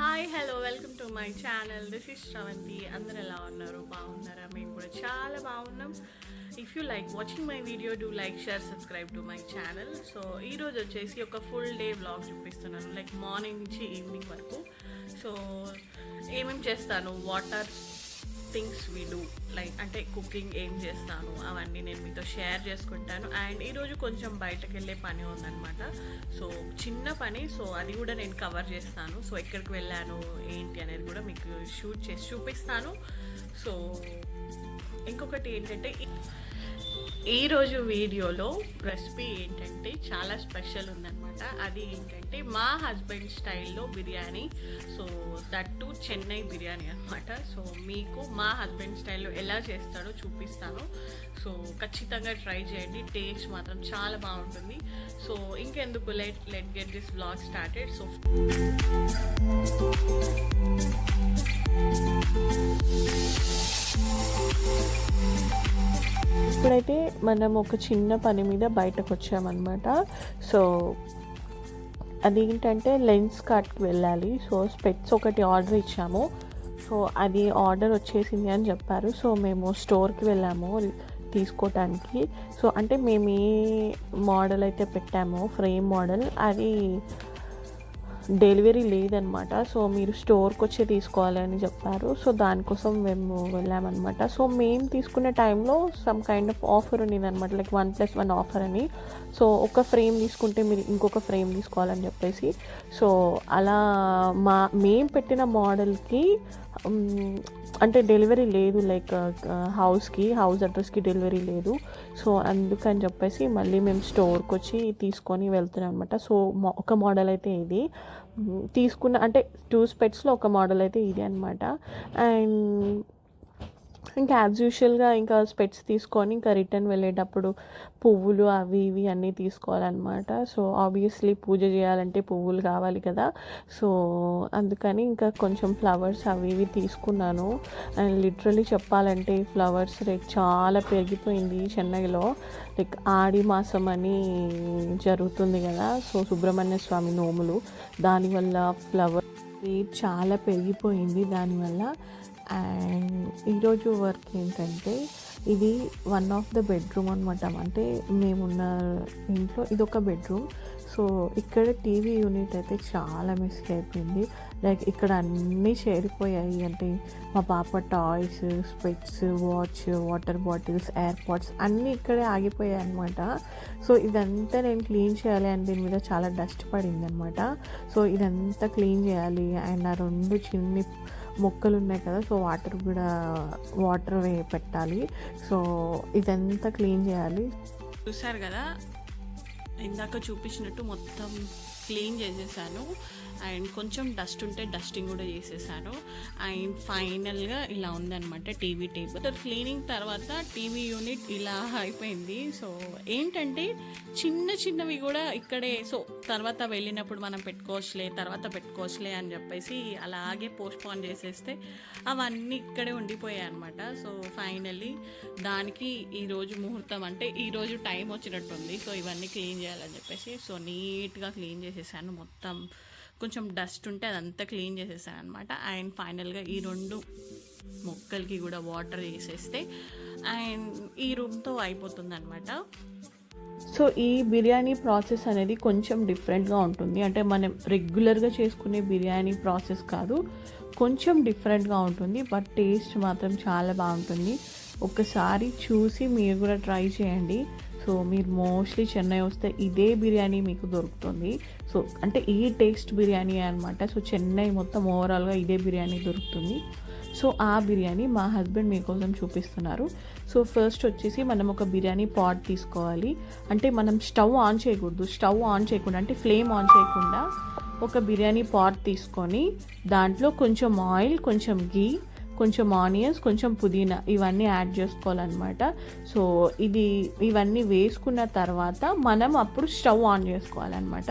Hi hello welcome to my channel this is Sravanthi అందరు ఎలా ఉన్నారు? బాగున్నారా? మేము కూడా చాలా బాగున్నాం. If you like watching my video do like share subscribe to my channel so ఈరోజు వచ్చేసి ఒక ఫుల్ డే బ్లాగ్ చూపిస్తున్నాను. లైక్ మార్నింగ్ నుంచి ఈవినింగ్ వరకు. సో ఏమేమి చేస్తాను? What are things we do like అంటే కుకింగ్ ఏం చేస్తాను అవన్నీ నేను మీతో షేర్ చేసుకుంటాను. అండ్ ఈరోజు కొంచెం బయటకు వెళ్ళే పని ఉందన్నమాట. సో చిన్న పని సో అది కూడా నేను కవర్ చేస్తాను. సో ఎక్కడికి వెళ్ళాను ఏంటి అనేది కూడా మీకు షూట్ చేసి చూపిస్తాను. సో ఇంకొకటి ఏంటంటే ఈరోజు వీడియోలో రెసిపీ ఏంటంటే చాలా స్పెషల్ ఉందన్నమాట. అది ఏంటంటే మా హస్బెండ్ స్టైల్లో biryani. So that to Chennai biryani అనమాట సో మీకు మా హస్బెండ్ స్టైల్లో ఎలా చేస్తాడో చూపిస్తాను. సో ఖచ్చితంగా ట్రై చేయండి. టేస్ట్ మాత్రం చాలా బాగుంటుంది. సో ఇంకెందుకు let let get this blog started. So ఇప్పుడైతే మనం ఒక చిన్న పని మీద బయటకు వచ్చామన్నమాట సో అదేంటంటే లెన్స్ కార్ట్కి వెళ్ళాలి. సో స్పెట్స్ ఒకటి ఆర్డర్ ఇచ్చాము. సో అది ఆర్డర్ వచ్చేసింది అని చెప్పారు. సో మేము స్టోర్కి వెళ్ళాము తీసుకోవటానికి సో అంటే మేము ఏ మోడల్ అయితే పెట్టామో ఫ్రేమ్ మోడల్. అది డెలివరీ లేదనమాట. సో మీరు స్టోర్కి వచ్చి తీసుకోవాలి అని చెప్పారు. సో దానికోసం మేము వెళ్ళామన్నమాట సో మేము తీసుకునే టైంలో some kind of offer ఉన్నదన్నమాట like one plus one offer అని. సో ఒక ఫ్రేమ్ తీసుకుంటే మీరు ఇంకొక ఫ్రేమ్ తీసుకోవాలని చెప్పేసి. సో అలా మా మేము పెట్టిన మోడల్కి అంటే డెలివరీ లేదు లైక్ హౌస్కి హౌస్ అడ్రస్కి డెలివరీ లేదు. సో అందుకని చెప్పేసి మళ్ళీ మేము స్టోర్కి వచ్చి తీసుకొని వెళ్తున్నాం అనమాట సో ఒక మోడల్ అయితే ఇది. తీసుకున్న అంటే టూ స్పెట్స్లో ఒక మోడల్ అయితే ఇది అనమాట అండ్ ఇంకా యాజ్ యూజువల్గా ఇంకా స్పెట్స్ తీసుకొని ఇంకా రిటర్న్ వెళ్ళేటప్పుడు పువ్వులు అవి ఇవి అన్నీ తీసుకోవాలన్నమాట. సో ఆబ్వియస్లీ పూజ చేయాలంటే పువ్వులు కావాలి కదా. సో అందుకని ఇంకా కొంచెం ఫ్లవర్స్ అవి ఇవి తీసుకున్నాను. అండ్ లిటరలీ చెప్పాలంటే ఫ్లవర్స్ రేట్ చాలా పెరిగిపోయింది చెన్నైలో. లైక్ ఆడి మాసం అని జరుగుతుంది కదా. సో సుబ్రహ్మణ్య స్వామి నోములు. దానివల్ల ఫ్లవర్ రేట్ చాలా పెరిగిపోయింది. దానివల్ల అండ్ ఈరోజు వర్క్ ఏంటంటే ఇది వన్ ఆఫ్ ద బెడ్రూమ్ అనమాట అంటే మేమున్న ఇంట్లో ఇది ఒక బెడ్రూమ్ సో ఇక్కడ టీవీ యూనిట్ అయితే చాలా మిస్ అయిపోయింది. లైక్ ఇక్కడ అన్నీ చేరిపోయాయి. అంటే మా పాప toys specs watch water bottles AirPods అన్నీ ఇక్కడే ఆగిపోయాయి అనమాట సో ఇదంతా నేను క్లీన్ చేయాలి అండ్ దీని మీద చాలా డస్ట్ పడింది అనమాట సో ఇదంతా క్లీన్ చేయాలి. అండ్ ఆ రెండు చిన్ని మొక్కలు ఉన్నాయి కదా సో వాటర్ కూడా వాటర్ వే పెట్టాలి. సో ఇదంతా క్లీన్ చేయాలి. చూసారు కదా ఇందాక చూపించినట్టు మొత్తం క్లీన్ చేసేసాను. అండ్ కొంచెం డస్ట్ ఉంటే డస్టింగ్ కూడా చేసేసాను అండ్ ఫైనల్గా ఇలా ఉందన్నమాట టీవీ టేబుల్. క్లీనింగ్ తర్వాత టీవీ యూనిట్ ఇలా అయిపోయింది. సో ఏంటంటే చిన్న చిన్నవి కూడా ఇక్కడే సో తర్వాత వెళ్ళినప్పుడు మనం పెట్టుకోవచ్చులే తర్వాత పెట్టుకోవచ్చులే అని చెప్పేసి అలాగే పోస్ట్పోన్ చేసేస్తే అవన్నీ ఇక్కడే ఉండిపోయాయి అనమాట సో ఫైనల్లీ దానికి ఈరోజు ముహూర్తం అంటే ఈరోజు టైం వచ్చినట్టుంది. సో ఇవన్నీ క్లీన్ చేయాలని చెప్పేసి సో నీట్గా క్లీన్ చేసేసాను మొత్తం. కొంచెం డస్ట్ ఉంటే అదంతా క్లీన్ చేసేసాను అనమాట అండ్ ఫైనల్గా ఈ రెండు మొక్కలకి కూడా వాటర్ వేసేస్తే అండ్ ఈ రూమ్తో అయిపోతుంది అనమాట సో ఈ బిర్యానీ ప్రాసెస్ అనేది కొంచెం డిఫరెంట్గా ఉంటుంది. అంటే మనం రెగ్యులర్గా చేసుకునే బిర్యానీ ప్రాసెస్ కాదు కొంచెం డిఫరెంట్గా ఉంటుంది. బట్ టేస్ట్ మాత్రం చాలా బాగుంటుంది. ఒకసారి చూసి మీరు కూడా ట్రై చేయండి. సో మీరు మోస్ట్లీ చెన్నై వస్తే ఇదే బిర్యానీ మీకు దొరుకుతుంది. సో అంటే ఈ టేస్ట్ బిర్యానీ అనమాట సో చెన్నై మొత్తం ఓవరాల్గా ఇదే బిర్యానీ దొరుకుతుంది. సో ఆ బిర్యానీ మా హస్బెండ్ మీకోసం చూపిస్తున్నారు. సో ఫస్ట్ వచ్చేసి మనం ఒక బిర్యానీ పాట్ తీసుకోవాలి. అంటే మనం స్టవ్ ఆన్ చేయకూడదు. స్టవ్ ఆన్ చేయకుండా అంటే ఫ్లేమ్ ఆన్ చేయకుండా ఒక బిర్యానీ పాట్ తీసుకొని దాంట్లో కొంచెం ఆయిల్ కొంచెం గీ కొంచెం ఆనియన్స్ కొంచెం పుదీనా ఇవన్నీ యాడ్ చేసుకోవాలన్నమాట. సో ఇది ఇవన్నీ వేసుకున్న తర్వాత మనం అప్పుడు స్టవ్ ఆన్ చేసుకోవాలన్నమాట.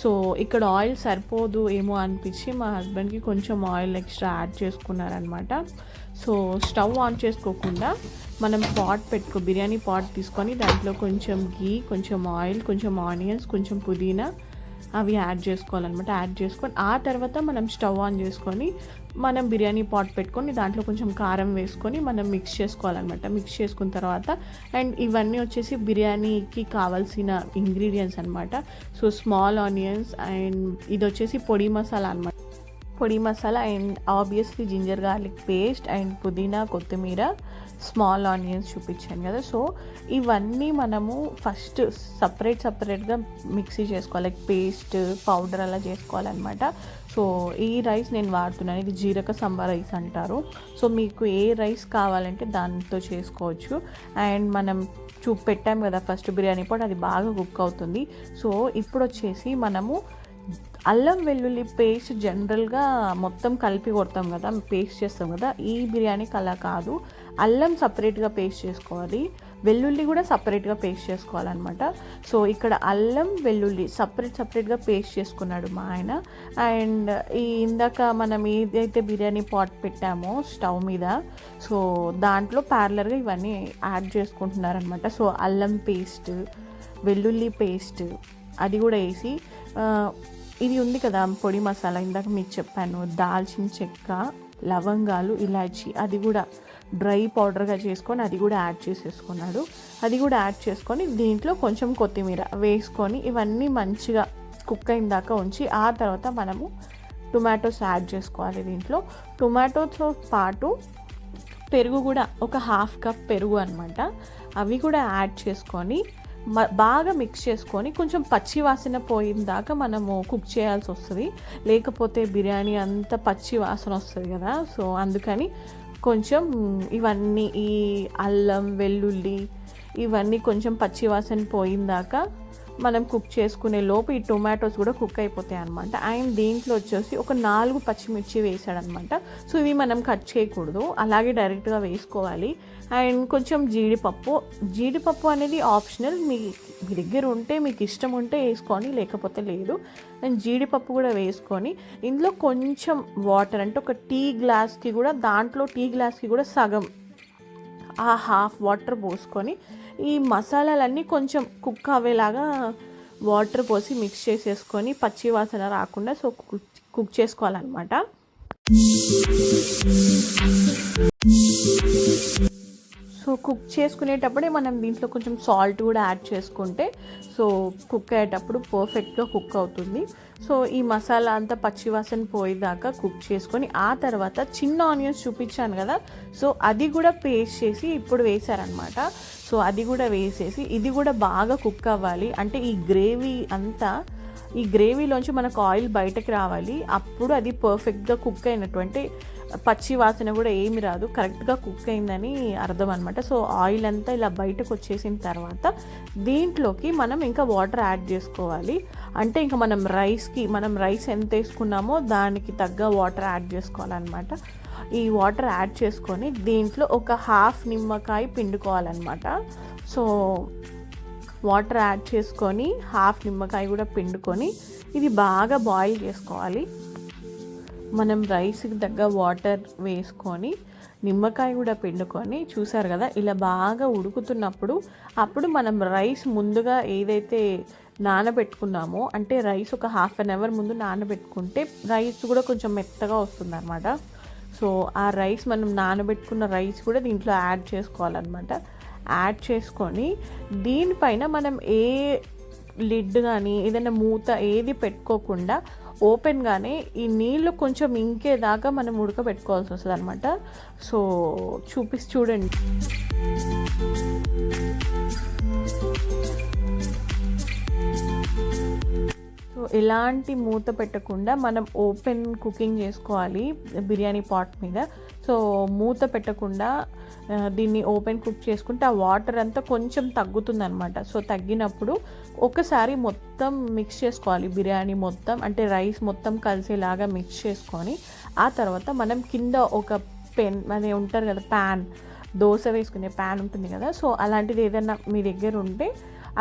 సో ఇక్కడ ఆయిల్ సరిపోదు ఏమో అనిపించి మా హస్బెండ్కి కొంచెం ఆయిల్ ఎక్స్ట్రా యాడ్ చేసుకున్నారనమాట సో స్టవ్ ఆన్ చేసుకోకుండా మనం పాట్ పెట్టుకో బిర్యానీ పాట్ తీసుకొని దాంట్లో కొంచెం గీ కొంచెం ఆయిల్ కొంచెం ఆనియన్స్ కొంచెం పుదీనా అవి యాడ్ చేసుకోవాలన్నమాట. యాడ్ చేసుకొని ఆ తర్వాత మనం స్టవ్ ఆన్ చేసుకొని మనం బిర్యానీ పాట్ పెట్టుకొని దాంట్లో కొంచెం కారం వేసుకొని మనం మిక్స్ చేసుకోవాలన్నమాట. మిక్స్ చేసుకున్న తర్వాత అండ్ ఇవన్నీ వచ్చేసి బిర్యానీకి కావాల్సిన ఇంగ్రీడియంట్స్ అనమాట సో స్మాల్ ఆనియన్స్ అండ్ ఇది వచ్చేసి పొడి మసాలా అనమాట పొడి masala and obviously ginger garlic paste and పుదీనా కొత్తిమీర స్మాల్ ఆనియన్స్ చూపించాను కదా. సో ఇవన్నీ మనము ఫస్ట్ సపరేట్ సపరేట్గా మిక్సీ చేసుకోవాలి. లైక్ పేస్ట్ పౌడర్ అలా చేసుకోవాలన్నమాట. సో ఈ రైస్ నేను వాడుతున్నాను. ఇది జీరక సంబా రైస్ అంటారు. సో మీకు ఏ రైస్ కావాలంటే దాంతో చేసుకోవచ్చు. అండ్ మనం చూ పెట్టాం కదా ఫస్ట్ బిర్యానీ పాట్ అది బాగా కుక్ అవుతుంది. సో ఇప్పుడు వచ్చేసి మనము అల్లం వెల్లుల్లి పేస్ట్ జనరల్గా మొత్తం కలిపి కొడతాం కదా పేస్ట్ చేస్తాం కదా ఈ బిర్యానీకి అలా కాదు. అల్లం సపరేట్గా పేస్ట్ చేసుకోవాలి. వెల్లుల్లి కూడా సపరేట్గా పేస్ట్ చేసుకోవాలన్నమాట. సో ఇక్కడ అల్లం వెల్లుల్లి సపరేట్ సపరేట్గా పేస్ట్ చేసుకున్నాడు మా ఆయన. అండ్ ఈ ఇందాక మనం ఏదైతే బిర్యానీ పాట్ పెట్టామో స్టవ్ మీద సో దాంట్లో ప్యారలర్గా ఇవన్నీ యాడ్ చేసుకుంటున్నారనమాట సో అల్లం పేస్ట్ వెల్లుల్లి పేస్ట్ అది కూడా వేసి ఇది ఉంది కదా పొడి మసాలా. ఇందాక మీకు చెప్పాను దాల్చిన చెక్క లవంగాలు ఇలాచి అది కూడా డ్రై పౌడర్గా చేసుకొని అది కూడా యాడ్ చేసేసుకున్నాడు. అది కూడా యాడ్ చేసుకొని దీంట్లో కొంచెం కొత్తిమీర వేసుకొని ఇవన్నీ మంచిగా కుక్ అయిన దాకా ఉంచి ఆ తర్వాత మనము టొమాటోస్ యాడ్ చేసుకోవాలి దీంట్లో. టొమాటోతో పాటు పెరుగు కూడా ఒక హాఫ్ కప్ పెరుగు అనమాట అవి కూడా యాడ్ చేసుకొని బాగా మిక్స్ చేసుకొని కొంచెం పచ్చి వాసన పోయిన దాకా మనము కుక్ చేయాల్సి వస్తుంది. లేకపోతే బిర్యానీ అంత పచ్చి వాసన వస్తుంది కదా సో అందుకని కొంచెం ఇవన్నీ ఈ అల్లం వెల్లుల్లి ఇవన్నీ కొంచెం పచ్చివాసన పోయిందాక మనం కుక్ చేసుకునే లోపు ఈ టొమాటోస్ కూడా కుక్ అయిపోతాయి అనమాట అండ్ దీంట్లో వచ్చేసి ఒక నాలుగు పచ్చిమిర్చి వేసాడనమాట సో ఇవి మనం కట్ చేయకూడదు. అలాగే డైరెక్ట్గా వేసుకోవాలి. అండ్ కొంచెం జీడిపప్పు. జీడిపప్పు అనేది ఆప్షనల్. మీ మీ దగ్గర ఉంటే మీకు ఇష్టం ఉంటే వేసుకొని లేకపోతే లేదు. అండ్ జీడిపప్పు కూడా వేసుకొని ఇందులో కొంచెం వాటర్ అంటే ఒక టీ గ్లాస్కి కూడా దాంట్లో టీ గ్లాస్కి కూడా సగం ఆ హాఫ్ వాటర్ పోసుకొని ఈ మసాలాలన్నీ కొంచెం కుక్ అవ్వేలాగా వాటర్ పోసి మిక్స్ చేసేసుకొని పచ్చి వాసన రాకుండా సో కుక్ చేసుకోవాలన్నమాట. సో కుక్ చేసుకునేటప్పుడే మనం దీంట్లో కొంచెం సాల్ట్ కూడా యాడ్ చేసుకుంటే సో కుక్ అయ్యేటప్పుడు పర్ఫెక్ట్గా కుక్ అవుతుంది. సో ఈ మసాలా అంతా పచ్చివాసన పోయేదాకా కుక్ చేసుకొని ఆ తర్వాత చిన్న ఆనియన్స్ చూపించాను కదా సో అది కూడా పేస్ట్ చేసి ఇప్పుడు వేశారనమాట సో అది కూడా వేసేసి ఇది కూడా బాగా కుక్ అవ్వాలి. అంటే ఈ గ్రేవీ అంతా ఈ గ్రేవీలోంచి మనకు ఆయిల్ బయటకు రావాలి. అప్పుడు అది పర్ఫెక్ట్గా కుక్ అయినటువంటి పచ్చి వాసన కూడా ఏమి రాదు. కరెక్ట్గా కుక్ అయిందని అర్థం అనమాట సో ఆయిల్ అంతా ఇలా బయటకు వచ్చేసిన తర్వాత దీంట్లోకి మనం ఇంకా వాటర్ యాడ్ చేసుకోవాలి. అంటే ఇంకా మనం రైస్కి మనం రైస్ ఎంత వేసుకున్నామో దానికి తగ్గ వాటర్ యాడ్ చేసుకోవాలన్నమాట. ఈ వాటర్ యాడ్ చేసుకొని దీంట్లో ఒక హాఫ్ నిమ్మకాయ పిండుకోవాలన్నమాట. సో వాటర్ యాడ్ చేసుకొని హాఫ్ నిమ్మకాయ కూడా పిండుకొని ఇది బాగా బాయిల్ చేసుకోవాలి. మనం రైస్కి తగ్గ వాటర్ వేసుకొని నిమ్మకాయ కూడా పిండుకొని చూసారు కదా ఇలా బాగా ఉడుకుతున్నప్పుడు అప్పుడు మనం రైస్ ముందుగా ఏదైతే నానబెట్టుకున్నామో అంటే రైస్ ఒక హాఫ్ అన్ అవర్ ముందు నానబెట్టుకుంటే రైస్ కూడా కొంచెం మెత్తగా వస్తుంది అనమాట సో ఆ రైస్ మనం నానబెట్టుకున్న రైస్ కూడా దీంట్లో యాడ్ చేసుకోవాలన్నమాట. యాడ్ చేసుకొని దీనిపైన మనం ఏ లిడ్ కానీ ఏదైనా మూత ఏది పెట్టుకోకుండా ఓపెన్గానే ఈ నీళ్ళు కొంచెం ఇంకేదాకా మనం ఉడకబెట్టుకోవాల్సి వస్తుంది అనమాట సో చూపిసి చూడండి. సో ఎలాంటి మూత పెట్టకుండా మనం ఓపెన్ కుకింగ్ చేసుకోవాలి బిర్యానీ పాట్ మీద. సో మూత పెట్టకుండా దీన్ని ఓపెన్ కుక్ చేసుకుంటే ఆ వాటర్ అంతా కొంచెం తగ్గుతుందనమాట సో తగ్గినప్పుడు ఒకసారి మొత్తం మిక్స్ చేసుకోవాలి. బిర్యానీ మొత్తం అంటే రైస్ మొత్తం కలిసేలాగా మిక్స్ చేసుకొని ఆ తర్వాత మనం కింద ఒక పెన్ అది ఉంటారు కదా ప్యాన్ దోశ వేసుకునే ప్యాన్ ఉంటుంది కదా. సో అలాంటిది ఏదైనా మీ దగ్గర ఉంటే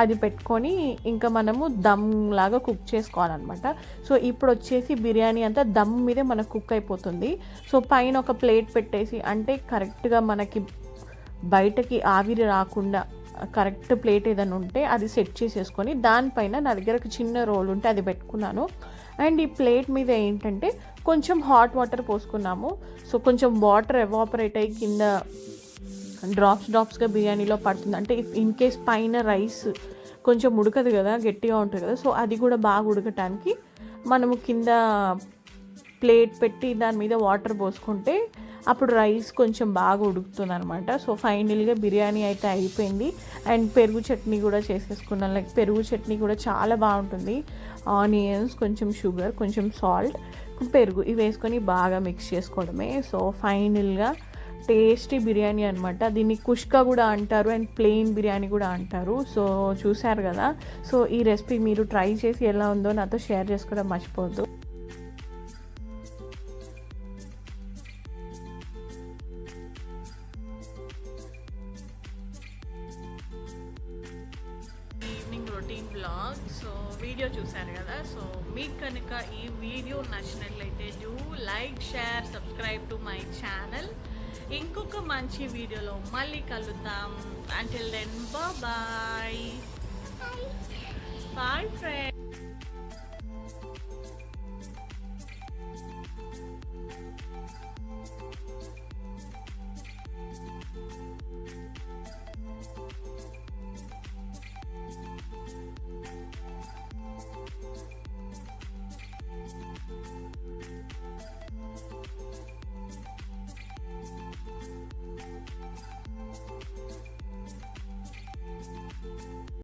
అది పెట్టుకొని ఇంకా మనము దమ్ లాగా కుక్ చేసుకోవాలన్నమాట. సో ఇప్పుడు వచ్చేసి బిర్యానీ అంతా దమ్ మీదే మనకు కుక్ అయిపోతుంది. సో పైన ఒక ప్లేట్ పెట్టేసి అంటే కరెక్ట్గా మనకి బయటకి ఆవిరి రాకుండా కరెక్ట్ ప్లేట్ ఏదైనా ఉంటే అది సెట్ చేసేసుకొని దానిపైన నా దగ్గర ఒక చిన్న రోల్ ఉంటే అది పెట్టుకున్నాను. అండ్ ఈ ప్లేట్ మీద ఏంటంటే కొంచెం హాట్ వాటర్ పోసుకున్నాము. సో కొంచెం వాటర్ ఎవాపరేట్ అయ్యి కింద డ్రాప్స్ డ్రాప్స్గా బిర్యానీలో పడుతుంది. అంటే ఇఫ్ ఇన్ కేస్ పైన రైస్ కొంచెం ఉడకదు కదా గట్టిగా ఉంటుంది కదా సో అది కూడా బాగా ఉడకటానికి మనము కింద ప్లేట్ పెట్టి దాని మీద వాటర్ పోసుకుంటే అప్పుడు రైస్ కొంచెం బాగా ఉడుకుతుంది అనమాట సో ఫైనల్గా బిర్యానీ అయితే అయిపోయింది. అండ్ పెరుగు చట్నీ కూడా చేసేసుకున్నాను లైక్ పెరుగు చట్నీ కూడా చాలా బాగుంటుంది. ఆనియన్స్ కొంచెం షుగర్ కొంచెం సాల్ట్ పెరుగు ఇవి వేసుకొని బాగా మిక్స్ చేసుకోవడమే. సో ఫైనల్గా టేస్టీ బిర్యానీ అనమాట దీన్ని కుష్కా కూడా అంటారు అండ్ ప్లెయిన్ బిర్యానీ కూడా అంటారు. సో చూశారు కదా. సో ఈ రెసిపీ మీరు ట్రై చేసి ఎలా ఉందో నాతో షేర్ చేసుకోవడం మర్చిపోవద్దు. Evening routine blog so video చూశారు కదా. సో మీకు కనుక ఈ వీడియో నచ్చినట్లయితే do like share subscribe to my channel ఇంకొక మంచి వీడియోలో మళ్ళీ కలుద్దాం. Until then bye bye friend